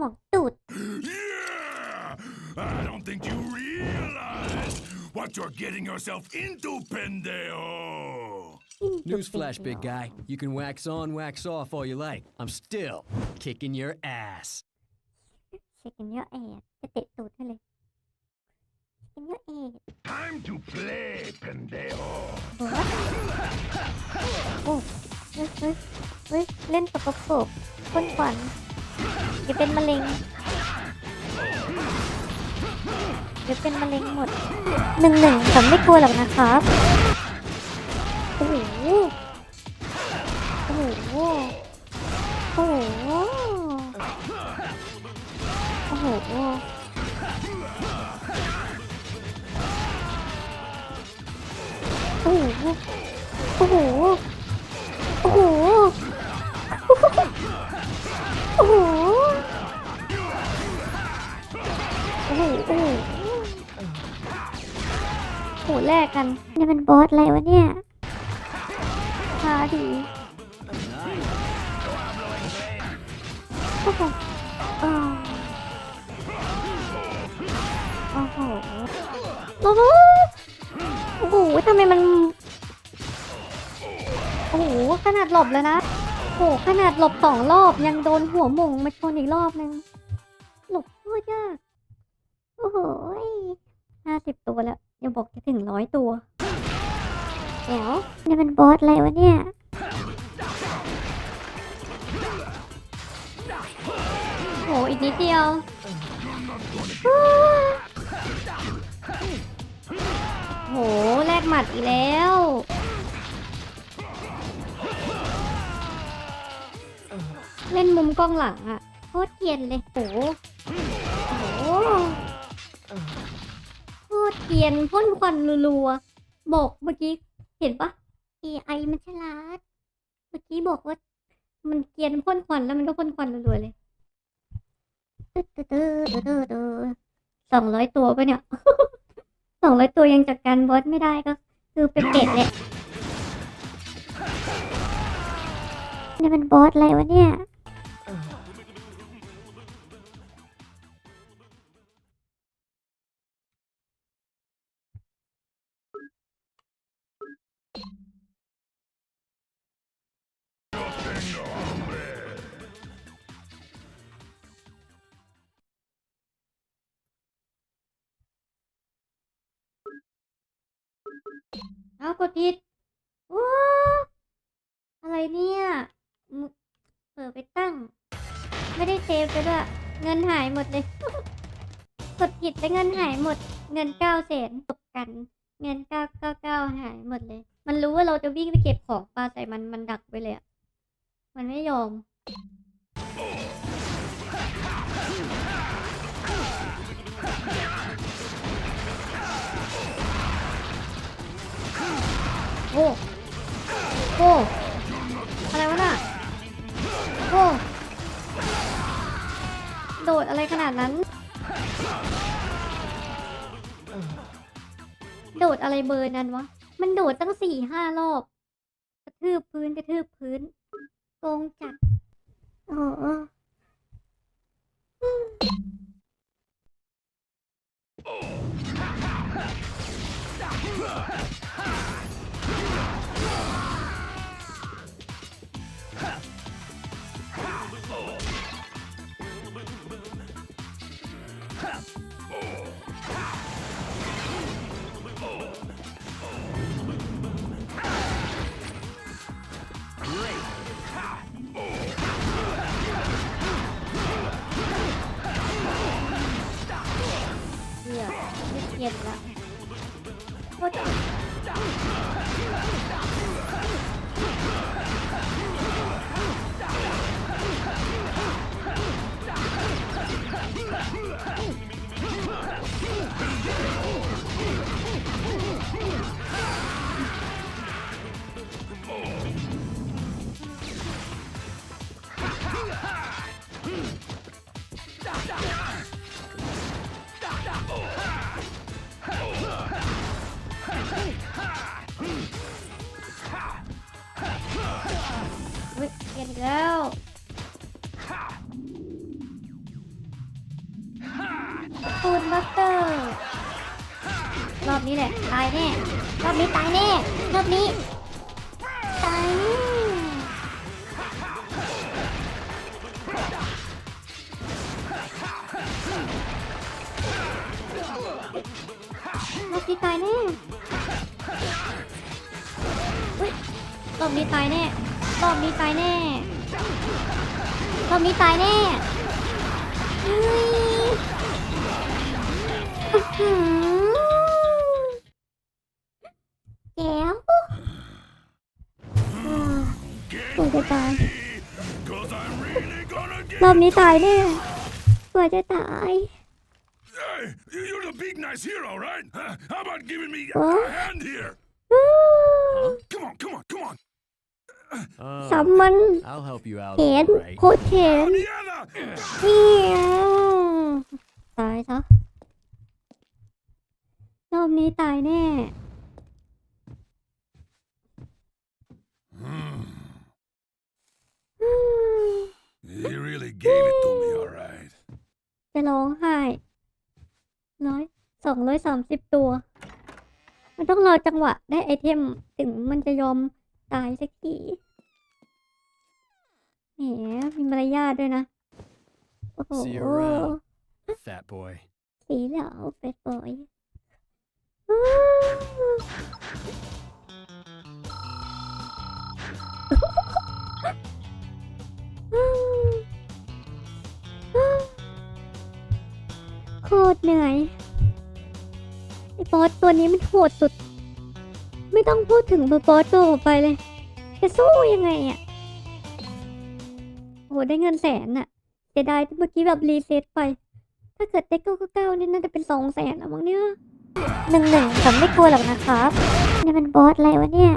มองตูด Yeah! I don't think you realize what you're getting yourself into, pendejo. Newsflash, big guy. You can wax on, wax off all you like. I'm still kicking your ass. เช็คกันเยอะแอดจะเตะตูดให้เลยเช็คกันเยอะแอด Time to play, pendejo. โอ้เฮ้ยเฮ้ยเฮ้ยเล่นตกปรกพ่นควัน เดี๋ยวเป็นมะเร็งเดี๋ยวเป็นมะเร็งหมดหนึ่งหนึ่งผมไม่กลัวหรอกนะครับโอ้โหโอ้โหโอ้โหโอ้โหโอ้โห โอ้โหโอ้โหโอ้โหโหแลกกันนี่มันบอสอะไรวะเนี่ยพาดีโอ้โหโอ้โหโอ้โหโอ้โหทำไมมัน โอ้โห ขนาดหลบเลยนะ โอ้โหขนาดหลบสองรอบยังโดนหัวหม่งมาชนอีกรอบนึง หลบโคตรยาก โอ้โหห้าสิบตัวแล้วยังบอกจะถึงร้อยตัวเดี๋ยวนี่มันบอสอะไรวะเนี่ยโหอีกนิดเดียวอ้าโหแลกหมัดอีกแล้ว เล่นมุมกล้องหลังอะโคตรเกรียนเลยโหโหโคตรเกรียนพ่นควันรัวๆบอกเมื่อกี้เห็นปะ AI มันฉลาด เมื่อกี้บอกว่า มันเกรียนพ่นควันแล้วมันก็พ่นควันรัวๆเลยสองร้อยตัวปะเนี่ยสองร้อยตัวยังจัดการบอสไม่ได้ก็ คือเป็นเป็ดแหละนี่มันบอสอะไรวะเนี่ย เอากดผิดว้าอะไรเนี่ยเปิดไปตั้ง ไม่ได้เซฟไปด้วยเงินหายหมดเลย กดผิดแล้วเงินหายหมด เงินเก้าแสนตกกัน เงินเก้าเก้าเก้าหายหมดเลย มันรู้ว่าเราจะวิ่งไปเก็บของปลาใส่มันมันดักไปเลยอะมันไม่ยอม โอ้โอ้อะไรวะน่ะโอ้โดดอะไรขนาดนั้น โดดอะไรเบอร์นั้นวะ มันโดดตั้งสี่ห้ารอบ กระทืบพื้นกระทืบพื้น โกงจัดโอ้ เหี้ยไม่เกลียดละโคตร เฮ้ยเย็นแล้วปูนบัเตอร์ รอบนี้แหละ ตายแน่ รอบนี้ตายแน่ รอบนี้ อบนี้ตายแน่รอบนี้ตายแน่รอบนี้ตายแน่เฮ้ยอื้อหือแก้วอ่า Get กว่าจะตาย Cause I'm really gonna get รอบนี้ตายแน่กว่าจะตาย Hey, you're the big nice hero, right? Huh? How about giving me Huh? a hand here? อ้า Come on, come on, come on. ซ้ำมัน I'll help you out. แขน all right. โคตรแขน Diana! เหี้ยตายซะรอบนี้ตายแน่ He really gave it to me, all right. จะร้องไห้ร้อยสองร้อยสามสิบตัว มันต้องรอจังหวะได้ไอเทม ถึงมันจะยอมตายสักที แหมมีมารยาทด้วยนะ โอ้โห See you around. Fat boy. สีเหลาเป็ดบอยโคตรเหนื่อยไอ้บอสตัวนี้มันโหดสุด ไม่ต้องพูดถึงบอสตัวออกไปเลย จะสู้ยังไงอะโหได้เงินแสนอะเสียดายที่เมื่อกี้แบบรีเซ็ตไป ถ้าเกิดได้เก้าเก้านี่น่าจะเป็นสองแสนอะมั้งเนี่ยหนึ่งหนึ่งผมไม่กลัวหรอกนะครับนี่มันบอสอะไรวะเนี่ย